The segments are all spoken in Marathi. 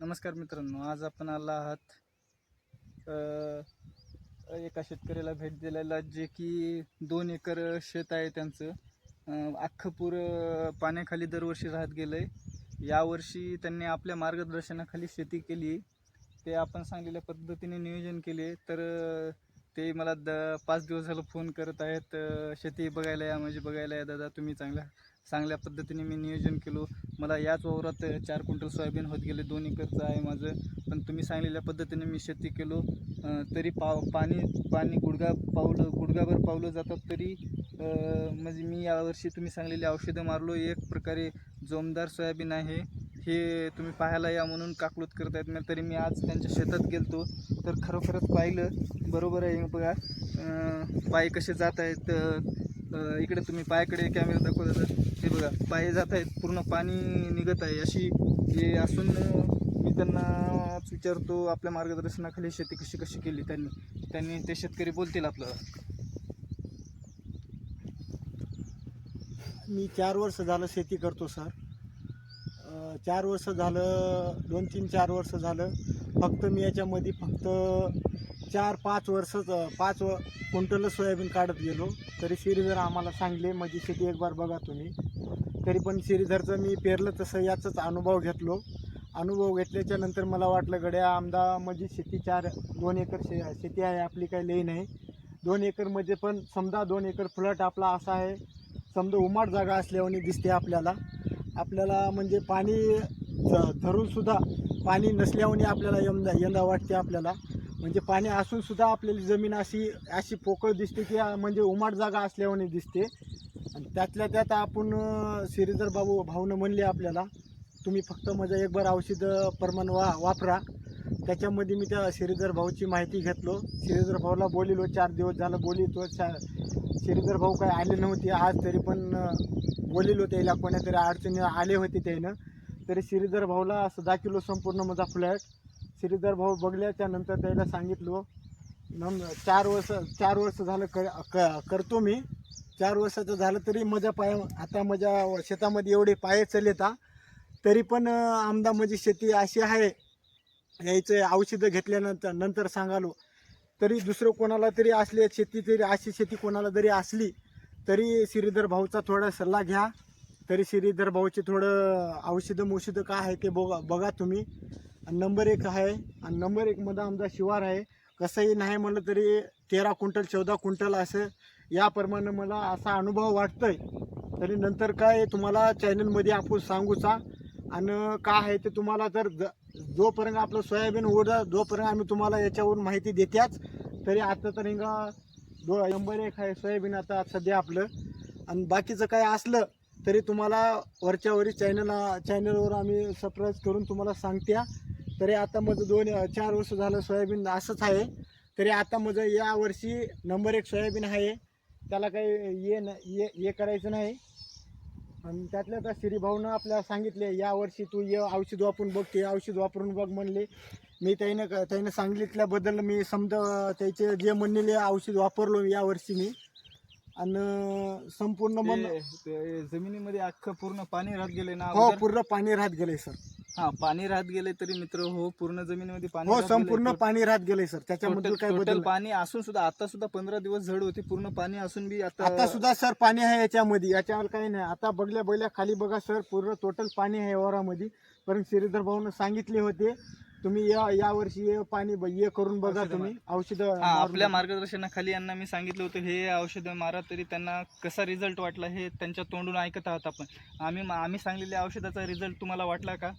नमस्कार मित्रांनो आज आपण आला आहात एका शेतकऱ्याला भेट दिलेला जे की दोन एकर शेत आहे त्यांचं. अख्खं पूर पाण्याखाली दरवर्षी राहत गेलं आहे यावर्षी त्यांनी आपल्या मार्गदर्शनाखाली शेती केली. ते आपण सांगलेल्या पद्धतीने नियोजन केले. तर ते मला द पाच दिवस झालं फोन करत आहेत. शेती बघायला या म्हणजे बघायला या दादा तुम्ही चांगल्या चांगल्या पद्धतीने मी नियोजन केलो. मला याच वावरात चार क्विंटल सोयाबीन होत गेले. दोन एकरचं आहे माझं. पण तुम्ही सांगलेल्या पद्धतीने मी शेती केलो. तरी पाव पाणी पाणी गुडगा पावलं गुडघाभर पावलं जातात तरी म्हणजे मी यावर्षी तुम्ही सांगलेली औषधं मारलो. एक प्रकारे जोमदार सोयाबीन आहे. हे तुम्ही पाहायला या म्हणून काकलूत करत आहेत नाही तरी मी आज त्यांच्या शेतात गेलतो. तर खरोखरच पाहिलं. बरोबर आहे बघा. पाय कसे जात आहेत इकडे तुम्ही पायाकडे कॅमेरा दाखवत हे बघा पाय जात आहेत पूर्ण पाणी निघत आहे. अशी हे असून मी त्यांनाच विचारतो आपल्या मार्गदर्शनाखाली शेती कशी कशी केली त्यांनी? त्यांनी ते शेतकरी बोलतील आपल्याला. मी चार वर्ष झालं शेती करतो सर. चार वर्ष झालं दोन तीन चार वर्ष झालं. फक्त मी याच्यामध्ये फक्त चार पाच वर्ष पाच व क्विंटल सोयाबीन काढत गेलो. तरी श्रीधर आम्हाला सांगले माझी शेती एक बार बघा तुम्ही. तरी पण श्रीधरचं मी पेरलं तसं याचाच अनुभव घेतलो. अनुभव घेतल्याच्या नंतर मला वाटलं गड्या आमदा म्हणजे शेती चार दोन एकर शे शेती आहे आपली काही लई नाही. दोन एकरमध्ये पण समजा दोन एकर फ्लट आपला असा आहे समजा उमाट जागा असल्यावानी दिसते आपल्याला. आपल्याला म्हणजे पाणी ध- पाणी नसल्यावानी आपल्याला यंदा यंदा वाटते आपल्याला. म्हणजे पाणी असून सुद्धा आपल्याला जमीन अशी अशी पोकळ दिसते की म्हणजे उमाट जागा असल्यावाने दिसते. आणि त्यातल्या त्यात आपण श्रीधर बाबू भाऊनं म्हणले आपल्याला तुम्ही फक्त म्हणजे माझं एक बार औषध प्रमाण वा वापरा. त्याच्यामध्ये मी त्या श्रीधर भाऊची माहिती घेतलो. श्रीधर भाऊला बोलिलो चार दिवस झालं बोलितो. चार श्रीधर भाऊ काय आले नव्हते आज तरी पण अं, बोलिलो त्याला. कोणातरी अडचणी आले होते त्यानं. तरी श्रीधर भाऊला असं किलो संपूर्ण माझा फ्लॅट श्रीधर भाऊ बघल्याच्या नंतर त्याला सांगितलो नम चार वर्ष चार वर्ष झालं कर क- करतो मी. चार वर्षाचं झालं तरी माझ्या पाय आता माझ्या शेतामध्ये एवढे पाय चलेता तरी पण आमदा माझी म्हणजे शेती अशी आहे. यायचं औषधं घेतल्यानंतर नंतर सांगालो. तरी दुसरं कोणाला तरी असले शेती तरी अशी शेती कोणाला जरी असली तरी श्रीधर भाऊचा थोडा सल्ला घ्या. तरी श्रीधर भाऊचे थोडं औषधं मौषधं काय आहे ते बघा बघा तुम्ही. आणि नंबर एक आहे. आणि नंबर एकमध्ये आमचा शिवार आहे. कसंही नाही म्हणलं तरी तेरा क्विंटल चौदा क्विंटल असं याप्रमाणे मला असा अनुभव वाटतोय. तरी नंतर काय तुम्हाला चॅनलमध्ये आपण सांगूचा आणि काय आहे ते तुम्हाला तर ज- जोपर्यंत आपलं सोयाबीन ओढा जोपर्यंत आम्ही तुम्हाला याच्यावरून माहिती देत्याच तरी आता तर हिंगा दो नंबर एक आहे सोयाबीन आता सध्या आपलं. आणि बाकीचं काय असलं तरी तुम्हाला वरच्यावरी चॅनल चॅनलवर आम्ही सरप्राईज करून तुम्हाला सांगत्या. तरी आता माझं दोन चार वर्ष झालं सोयाबीन असंच आहे. तरी आता माझं या वर्षी नंबर एक सोयाबीन आहे. त्याला काही ये न ये ये करायचं नाही. आणि त्यातल्या त्या श्रीभाऊनं आपल्याला सांगितले या वर्षी तू ये औषध वापरून बघ ते औषध वापरून बघ म्हणले. मी त्यानं त्यानं सांगितल्याबद्दल मी समजा त्याचे जे म्हणलेले औषध वापरलो या वर्षी मी. आणि संपूर्ण मन जमिनीमध्ये अख्खं पूर्ण पाणी राहत गेले ना हो? पूर्ण पाणी राहत गेले सर. हा पाणी राहत गेले तरी मित्र हो पूर्ण जमिनीमध्ये पाणी हो राहत गेलंय. संपूर्ण टोट- पाणी राहत गेले सर. त्याच्याबद्दल टोटल काय टोटल बदल पाणी असून सुद्धा आता सुद्धा पंधरा दिवस झड होती. पूर्ण पाणी असून बी आता आता सुद्धा सर पाणी आहे याच्यामध्ये. याच्यावर काही नाही. आता बघल्या बघल्या खाली बघा सर पूर्ण टोटल पाणी आहे वरामध्ये पण श्रीधर भाऊनं सांगितले होते तुम्ही या या वर्षी हे पाणी ब- हे करून बघा औषधं तुम्ही. औषध हा, आपल्या मार्गदर्शनाखाली यांना मी सांगितलं होतं हे औषधं मारा तरी त्यांना कसा रिझल्ट वाटला हे त्यांच्या तोंडून ऐकत आहात आपण. आम्ही आम्ही सांगलेल्या औषधाचा रिझल्ट तुम्हाला वाटला का?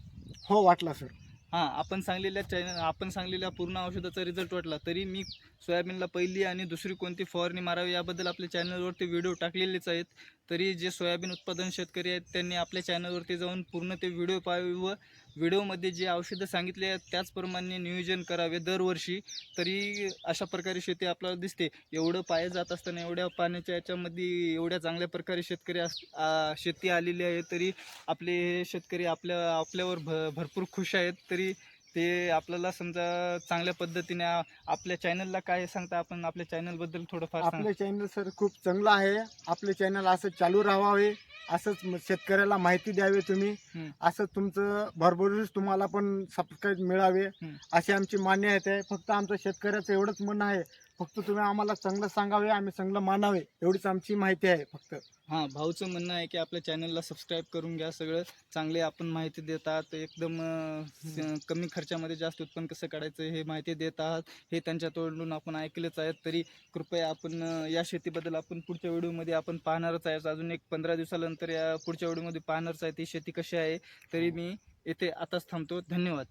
हो वाटला सर हां आपण सांगलेल्या चॅनल आपण सांगलेल्या पूर्ण औषधाचा रिझल्ट वाटला. तरी मी सोयाबीनला पहिली आणि दुसरी कोणती फवारणी मारावी याबद्दल आपल्या चॅनलवरती व्हिडिओ टाकलेलेच आहेत. तरी जे सोयाबीन उत्पादन शेतकरी आहेत त्यांनी आपल्या चॅनलवरती जाऊन पूर्ण ते व्हिडिओ पाहावे व व्हिडिओमध्ये जे औषधं सांगितले आहेत त्याचप्रमाणे नियोजन करावे दरवर्षी. तरी अशा प्रकारे शेती आपल्याला दिसते. एवढं पाय जात असताना एवढ्या पाण्याच्या याच्यामध्ये एवढ्या चांगल्या प्रकारे शेतकरी अस शेती आलेली आहे तरी आपले हे शेतकरी आपल्या आपल्यावर भ भरपूर खुश आहेत. तरी ते आपल्याला समजा चांगल्या पद्धतीने आपल्या चॅनलला काय सांगता आपण? आपल्या चॅनलबद्दल थोडंफार आपलं आपले चॅनल सर खूप चांगलं आहे. आपले चॅनल असं चालू राहावे. असंच म- शेतकऱ्याला माहिती द्यावी तुम्ही. हम्म. असं तुमचं भरभरूच तुम्हाला पण सबस्क्राईब मिळावे. हम्म. अशी आमची मान्यता आहे फक्त आमचं शेतकऱ्याचं एवढंच म्हणणं आहे. फक्त तुम्ही आम्हाला चांगलं सांगावे आम्ही चांगलं मानावे एवढीच आमची माहिती आहे फक्त. हां भाऊचं म्हणणं आहे की आपल्या चॅनलला सबस्क्राईब करून घ्या सगळं. चांगले आपण माहिती देत आहात एकदम अं, स- कमी खर्चामध्ये जास्त उत्पन्न कसं काढायचं हे माहिती देत आहात. हे त्यांच्या तोंडून आपण ऐकलेच आहेत तरी कृपया आपण अं, या शेतीबद्दल आपण पुढच्या व्हिडिओमध्ये आपण पाहणारच आहे. अजून एक पंधरा दिवसानंतर या पुढच्या व्हिडिओमध्ये पाहणारच आहे ती शेती कशी आहे तरी मी येथे आताच थांबतो. धन्यवाद.